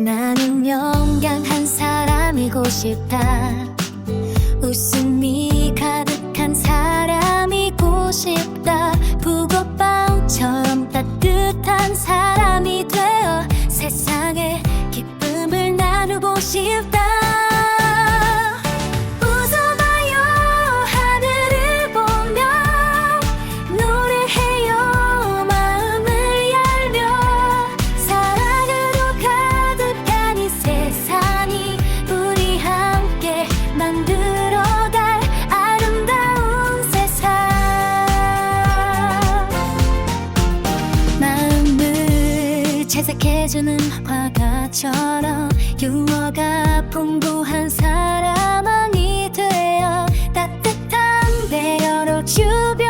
나는 영양한 사람이고 싶다. 채색해주는 화가처럼 유머가 풍부한 사람 아니 되어 따뜻한 내 여러 주변